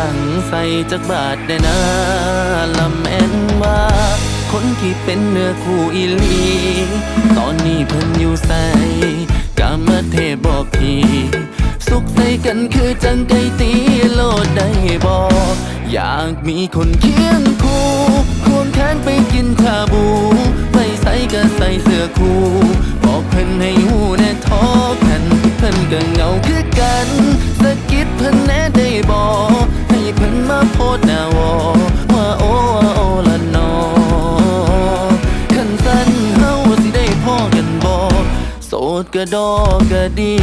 ลังใส่จักบาทได้นะละแม่นว่า คนที่เป็นเนื้อคู่อีลี ตอนนี้เพิ่นอยู่ใส่กามาเทพบอกทีสุขใส่กันคือจังไก่ตีโลดได้บอก อยากมีคนเคียงคู่ ดนาวอว่าโอ้ว่าโอละนอขันสั้นเฮาสิได้พ่อกันบอกโสดก็ดอกก็ดี